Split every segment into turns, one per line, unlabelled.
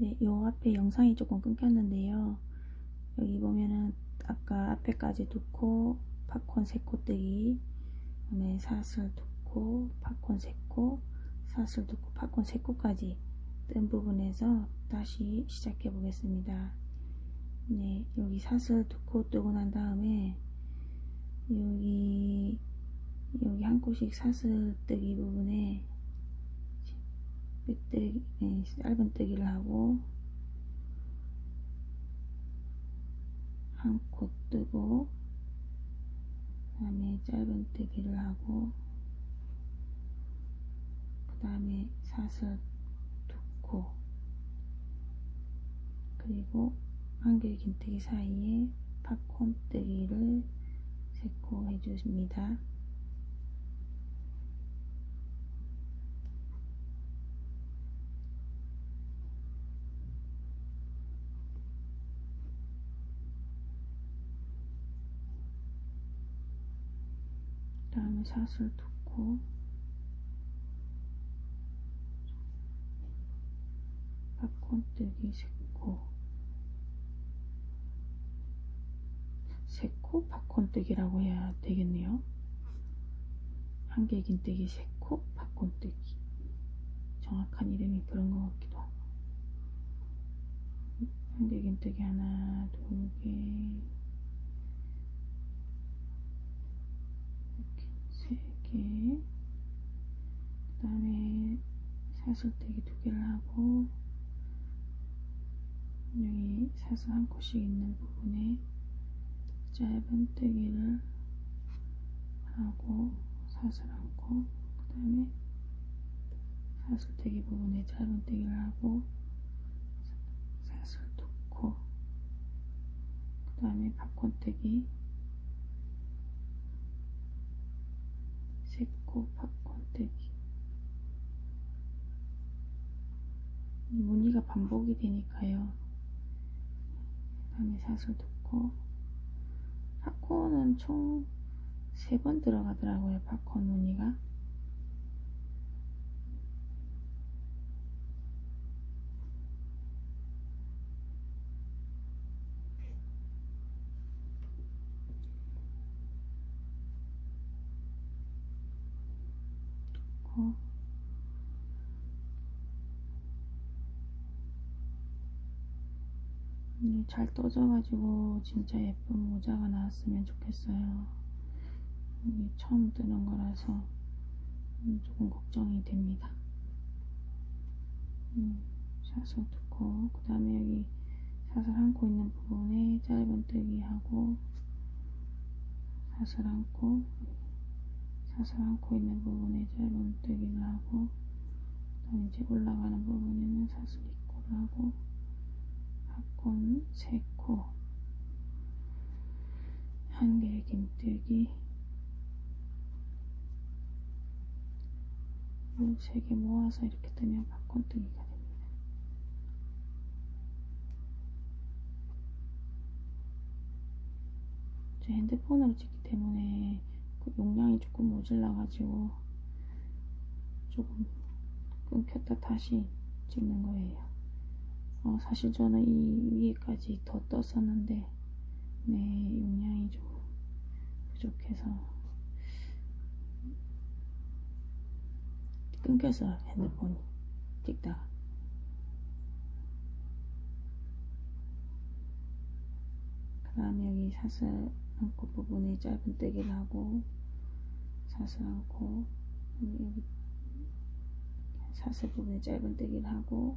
네, 요 앞에 영상이 조금 끊겼는데요. 여기 보면은 아까 앞에까지 두코, 팝콘 세코 뜨기, 그다음에 사슬 두코, 팝콘 세코, 사슬 두코, 팝콘 세코까지 뜬 부분에서 다시 시작해 보겠습니다. 네, 여기 사슬 두코 뜨고 난 다음에 여기 여기 한 코씩 사슬 뜨기 부분에 빼뜨기, 네, 짧은 뜨기를 하고 한 코 뜨고 그 다음에 짧은 뜨기를 하고 그 다음에 사슬 두코 그리고 한길 긴뜨기 사이에 팝콘 뜨기를 세코 해줍니다. 사슬 두코 팝콘 뜨기 세코 세코 팝콘 뜨기라고 해야 되겠네요. 한개 긴 뜨기 세코 팝콘 뜨기. 정확한 이름이 그런 것 같기도 하고. 한개 긴 뜨기 하나 두개 세개. 그 다음에 사슬뜨기 두 개를 하고 여기 사슬 한 코씩 있는 부분에 짧은 뜨기를 하고 사슬 한 코, 그 다음에 사슬뜨기 부분에 짧은 뜨기를 하고 사슬 두 코, 그 다음에 팝콘뜨기 세코 팝콘뜨기 무늬가 반복이 되니까요. 그 다음에 사슬 두코 팝콘은 총 3번 들어가더라고요. 팝콘 무늬가 두코 음, 잘 떠져가지고 진짜 예쁜 모자가 나왔으면 좋겠어요. 이게 처음 뜨는 거라서 음, 조금 걱정이 됩니다. 음, 사슬 두코 그 다음에 여기 사슬 한코 있는 부분에 짧은 뜨기 하고 사슬 한코 사슬 한코 있는 부분에 짧은 뜨기를 하고 그 다음에 이제 올라가는 부분에는 사슬 2코를 하고 팝콘 3코 한개 긴뜨기 세개 모아서 이렇게 뜨면 팝콘 뜨기가 됩니다. 제 핸드폰으로 찍기 때문에 그 용량이 조금 모질라가지고 조금 끊겼다 다시 찍는 거예요. 어, 사실 저는 이 위에까지 더 떴었는데 네 용량이 좀 부족해서 끊겨서 핸드폰이 찍다가 그 다음에 여기 사슬 한코 부분에 짧은 뜨기를 하고 사슬 한코 여기 사슬 부분에 짧은 뜨기를 하고.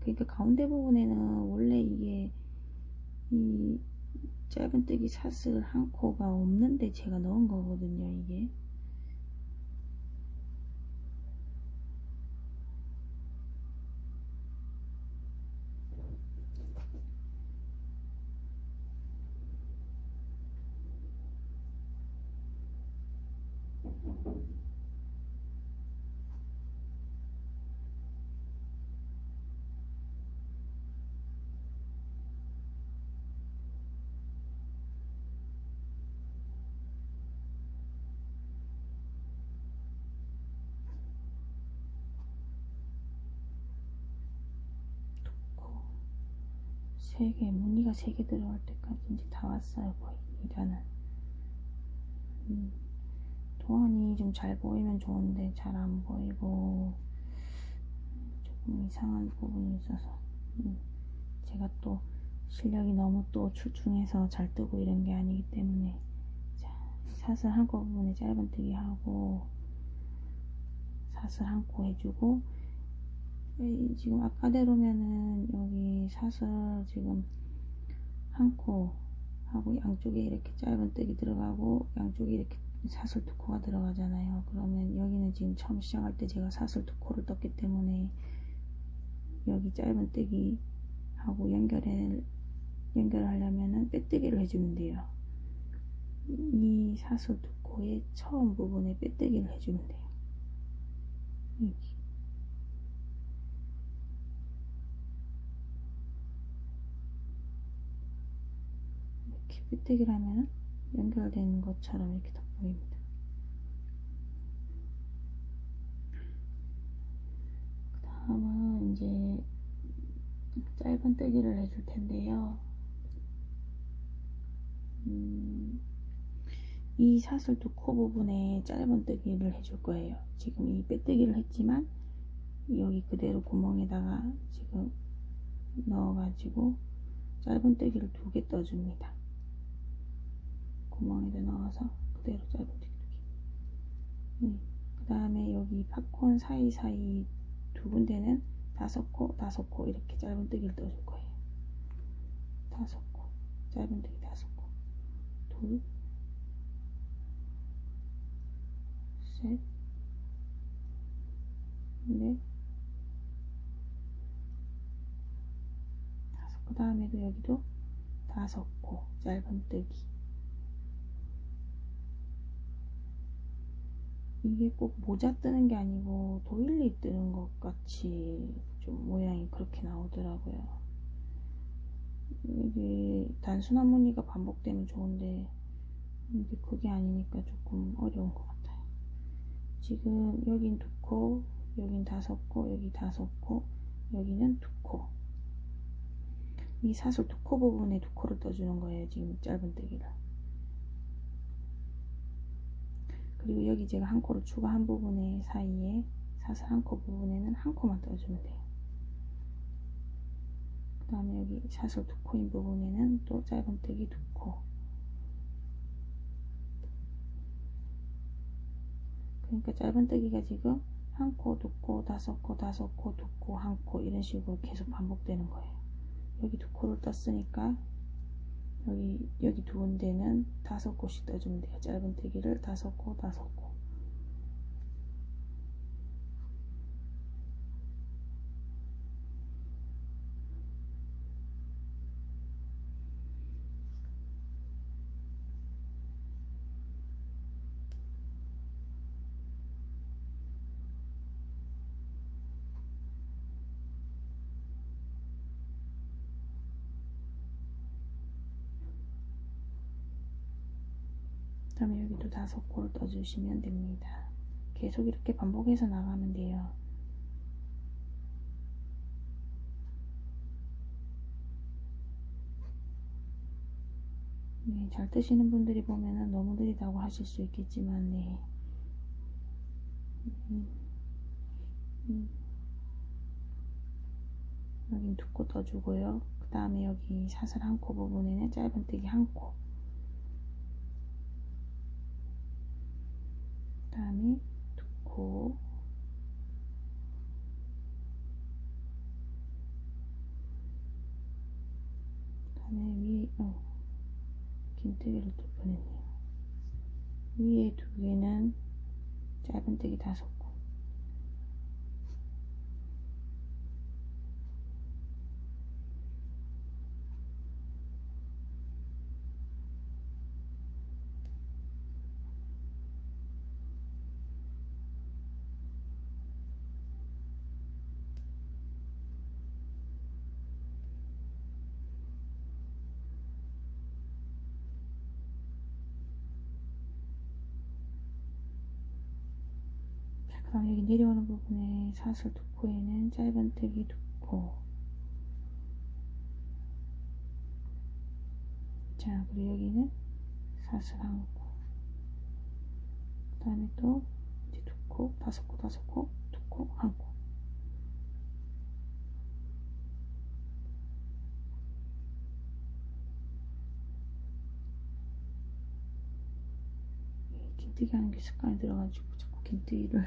그러니까 가운데 부분에는 원래 이게 이 짧은 뜨기 사슬 한 코가 없는데 제가 넣은 거거든요 이게 세개 무늬가 세 개 들어갈 때까지 이제 다 왔어요 거의 이단은 음. 도안이 좀 잘 보이면 좋은데 잘 안 보이고 조금 이상한 부분이 있어서. 음, 제가 또 실력이 너무 또 출중해서 잘 뜨고 이런 게 아니기 때문에 자, 사슬 한꺼번에 짧은뜨기 하고 사슬 한 코 해주고 이 지금 아까대로면은 여기 사슬 지금 한 코 하고 양쪽에 이렇게 짧은뜨기 들어가고 양쪽에 이렇게 사슬 두 코가 들어가잖아요. 그러면 여기는 지금 처음 시작할 때 제가 사슬 두 코를 떴기 때문에 여기 짧은 뜨기 하고 연결을 연결하려면은 빼뜨기를 해주면 돼요. 이 사슬 두 코의 처음 부분에 빼뜨기를 해주면 돼요. 여기. 이렇게 빼뜨기를 하면 연결된 것처럼 이렇게 다 보입니다. 그 다음은 이제 짧은 뜨기를 해줄 텐데요. 음, 이 사슬 두코 부분에 짧은 뜨기를 해줄 거예요. 지금 이 빼뜨기를 했지만 여기 그대로 구멍에다가 지금 넣어가지고 짧은 뜨기를 두 개 떠줍니다. 구멍에다 넣어서 그대로 두 개. 네. 그 다음에 여기 팝콘 사이사이 두 군데는 다섯 코, 다섯 코 이렇게 짧은 뜨기를 떠줄 거예요. 다섯 코, 짧은 뜨기 다섯 코, 둘, 셋, 넷, 다섯. 그 다음에도 여기도 다섯 코 짧은 뜨기. 이게 꼭 모자 뜨는 게 아니고 도일리 뜨는 것 같이 좀 모양이 그렇게 나오더라고요. 이게 단순한 무늬가 반복되면 좋은데 이게 그게 아니니까 조금 어려운 것 같아요. 지금 여긴 두 코, 여긴 다섯 코, 여기 다섯 코, 여기는 두 코. 이 사슬 두 코 부분에 두 코를 떠주는 거예요. 지금 짧은 뜨기를. 그리고 여기 제가 한 코를 추가한 부분에 사이에 사슬 한 코 부분에는 한 코만 떠주면 돼요. 그 다음에 여기 사슬 두 코인 부분에는 또 짧은뜨기 두 코. 그러니까 짧은뜨기가 지금 한 코, 두 코, 다섯 코, 다섯 코, 두 코, 한 코 이런 식으로 계속 반복되는 거예요. 여기 두 코를 떴으니까 여기 여기 두 군데는 다섯 코씩 떠주면 돼요. 짧은뜨기를 다섯 코, 다섯 코. 그 다음에 여기도 다섯 코를 떠주시면 됩니다. 계속 이렇게 반복해서 나가면 돼요. 네, 잘 뜨시는 분들이 보면은 너무 느리다고 하실 수 있겠지만, 네. 음, 음. 여긴 두코 떠주고요. 그 다음에 여기 사슬 한 코 부분에는 짧은뜨기 한 코. 두 코. 그 다음에 위에, 어, 긴뜨기를 또 보냈네요. 위에 두 개는 짧은 뜨기 다섯 코. 다음 여기 내려오는 부분에 사슬 두 코에는 짧은뜨기 두 코. 자, 그리고 여기는 사슬 한 코. 그 다음에 또 이제 두 코, 다섯 코, 다섯 코, 두 코, 한 코. 긴뜨기 하는 게 습관이 들어가지고 긴뜨기를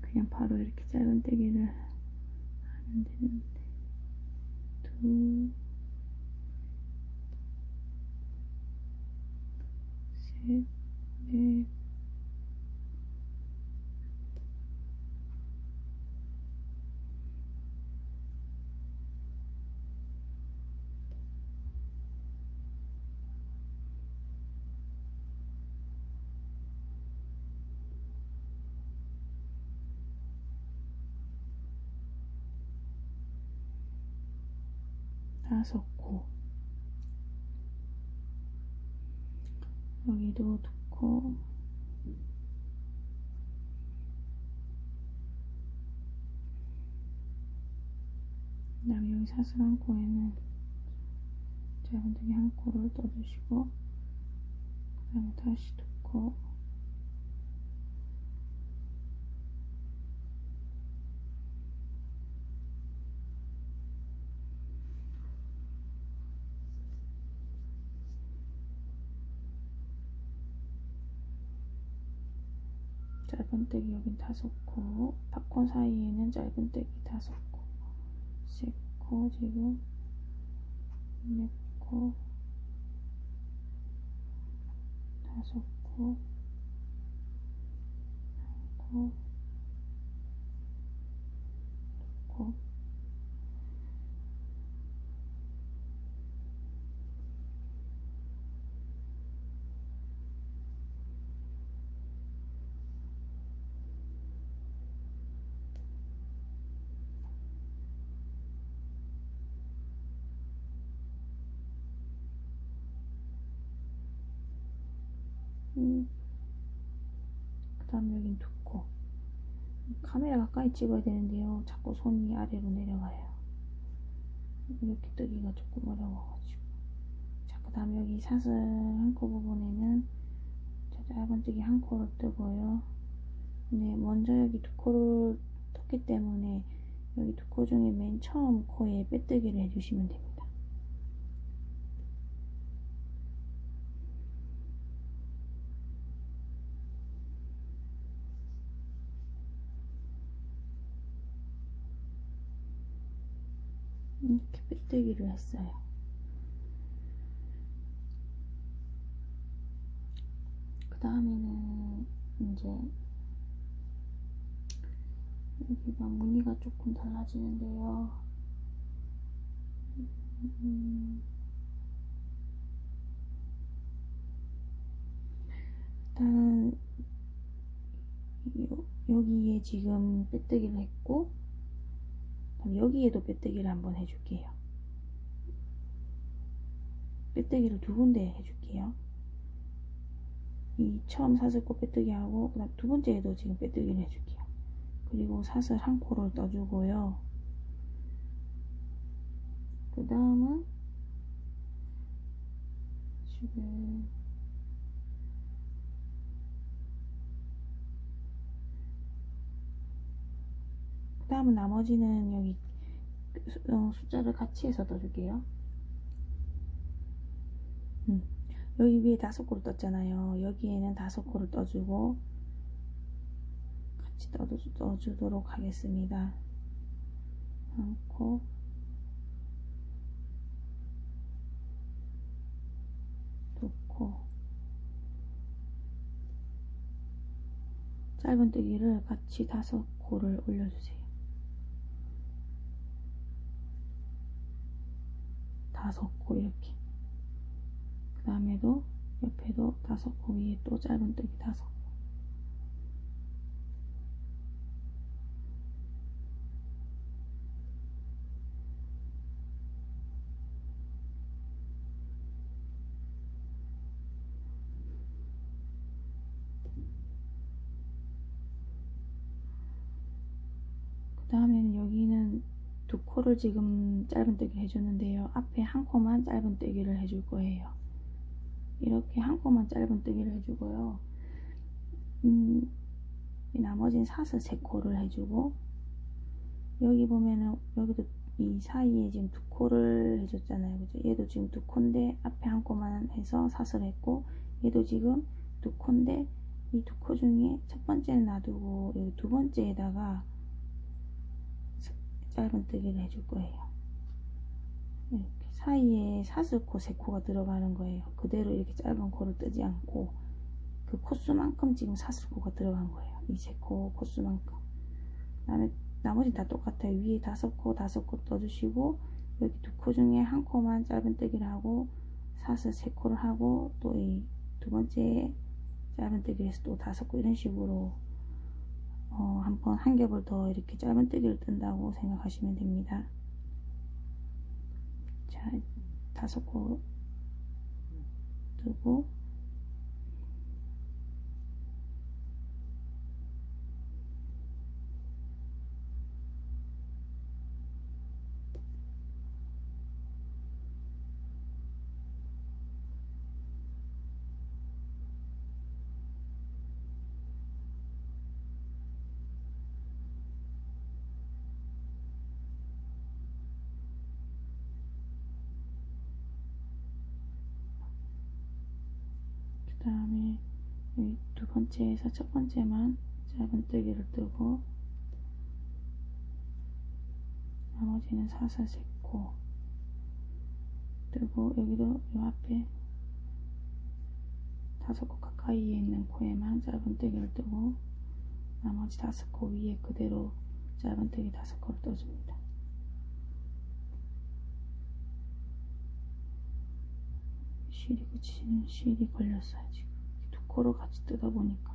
그냥 바로 이렇게 짧은 떼기를 하면 되는데. 둘, 셋, 넷, 다섯 코 여기도 두 코, 그 다음에 여기 사슬 한 코에는 짧은뜨기 한 코를 떠주시고 그 다음에 다시 두 코, 짧은뜨기 여긴 다섯 코, 팝콘 사이에는 짧은뜨기 다섯 코, 세코 지금 네 코, 다섯 코, 두 코. 음. 여긴 두 코. 카메라 가까이 찍어야 되는데요. 자꾸 손이 아래로 내려가요. 이렇게 뜨기가 조금 어려워가지고. 자, 그 다음 여기 사슬 한 코 부분에는 자, 짧은 뜨기 한 코를 뜨고요. 네, 먼저 여기 두 코를 떴기 때문에 여기 두 코 중에 맨 처음 코에 빼뜨기를 해주시면 됩니다. 빼뜨기를 했어요. 그 다음에는 이제 여기가 무늬가 조금 달라지는데요. 음, 일단은 요, 여기에 지금 빼뜨기를 했고 여기에도 빼뜨기를 한번 해줄게요. 빼뜨기를 두 군데 해줄게요. 이 처음 사슬코 빼뜨기 하고 그다음 두 번째에도 지금 빼뜨기를 해줄게요. 그리고 사슬 한 코를 떠주고요. 그 다음은 지금 그 다음은 나머지는 여기 어, 숫자를 같이 해서 떠줄게요. 음. 여기 위에 다섯 코를 떴잖아요. 여기에는 다섯 코를 떠주고 같이 떠, 떠주도록 하겠습니다. 한 코, 두 코. 짧은 뜨기를 같이 다섯 코를 올려주세요. 다섯 코 이렇게. 그 다음에도 옆에도 다섯 코 위에 또 짧은뜨기 다섯 코. 그 다음에는 여기는 두 코를 지금 짧은뜨기 해줬는데요. 앞에 한 코만 짧은뜨기를 해줄 거예요. 이렇게 한 코만 짧은 뜨기를 해주고요. 음, 나머지는 사슬 세 코를 해주고 여기 보면은 여기도 이 사이에 지금 두 코를 해줬잖아요. 그죠? 얘도 지금 두 코인데 앞에 한 코만 해서 사슬 했고 얘도 지금 두 코인데 이 두 코 중에 첫 번째는 놔두고 여기 두 번째에다가 짧은 뜨기를 해줄 거예요. 이렇게 사이에 사슬코 세 코가 들어가는 거예요. 그대로 이렇게 짧은 코를 뜨지 않고 그 코수만큼 지금 사슬코가 들어간 거예요. 이 세코 코수만큼. 그다음에 나머지 다 똑같아요. 위에 다섯 코 다섯 코 떠주시고 여기 두 코 중에 한 코만 짧은 뜨기를 하고 사슬 세 코를 하고 또 이 두 번째 짧은 뜨기에서 또 다섯 코 이런 식으로 어, 한번 한 겹을 더 이렇게 짧은 뜨기를 뜬다고 생각하시면 됩니다. 자, 다섯 코 뜨고 다음에 두 번째에서 첫 번째만 짧은 뜨기를 뜨고 나머지는 사슬 세코 뜨고 여기도 이 앞에 다섯 코 가까이에 있는 코에만 짧은 뜨기를 뜨고 나머지 다섯 코 위에 그대로 짧은 뜨기 다섯 코를 떠줍니다. 실이 그치는 실이 걸렸어요 지금 두 코를 같이 뜯어 보니까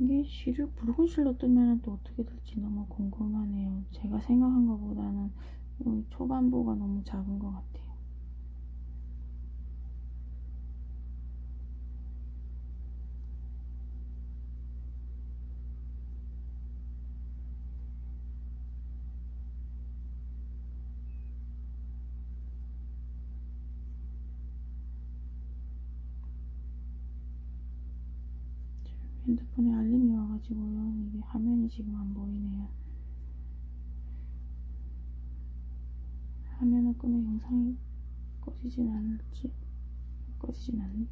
이게 실을 붉은 실로 뜨면 또 어떻게 될지 너무 궁금하네요. 제가 생각한 것보다는 초반부가 너무 작은 것 같아요. 핸드폰에 알림이 와가지고요. 이게 화면이 지금 안 보이네요. 화면을 끄면 영상이 꺼지진 않을지 꺼지진 않네.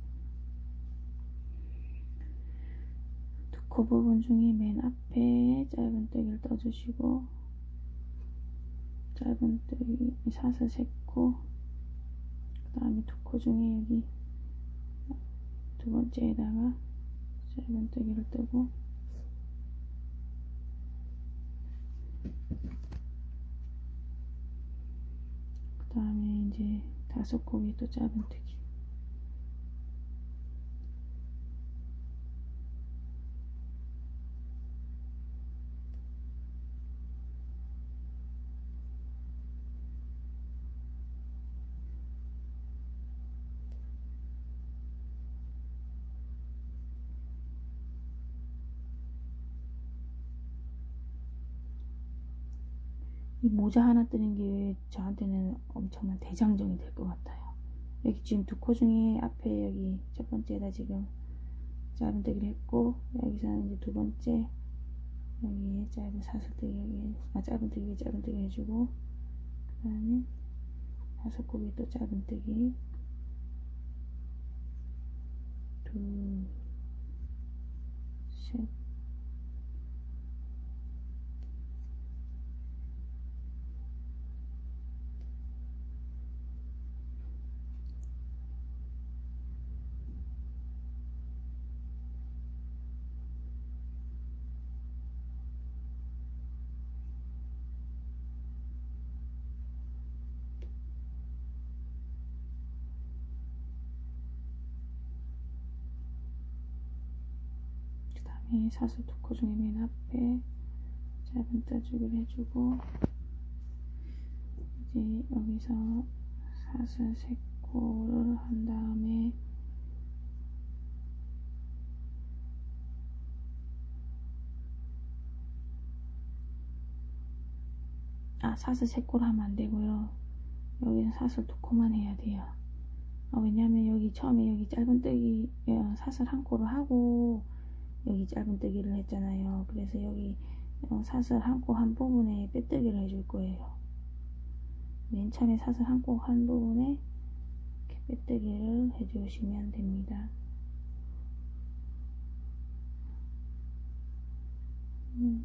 두코 부분 중에 맨 앞에 짧은 뜨기를 떠주시고 짧은 뜨기 사슬 세코 그 다음에 두코 중에 여기 두 번째에다가 짧은뜨기를 뜨고. 그 다음에 이제 다섯 코에 또 짧은 뜨기 이 모자 하나 뜨는 게 저한테는 엄청난 대장정이 될 것 같아요. 여기 지금 두 코 중에 앞에 여기 첫 번째에다 지금 짧은뜨기를 했고 여기서는 이제 두 번째 여기에 짧은 사슬뜨기 여기 아 짧은뜨기 짧은뜨기 해주고 그 다음에 코에 또 짧은뜨기 둘셋 그 다음에 사슬 두코 중에 맨 앞에 짧은 떠주기를 해주고 이제 여기서 사슬 세 코를 한 다음에 아 사슬 세 코를 하면 안 되고요. 여기는 사슬 두 코만 해야 돼요. 어, 왜냐면 여기 처음에 여기 짧은 뜨기 어, 사슬 한 코를 하고 여기 짧은뜨기를 했잖아요. 그래서 여기 어, 사슬 한 코 한 부분에 빼뜨기를 해줄 거예요. 맨 처음에 사슬 한 코 한 부분에 이렇게 빼뜨기를 해주시면 됩니다. 음.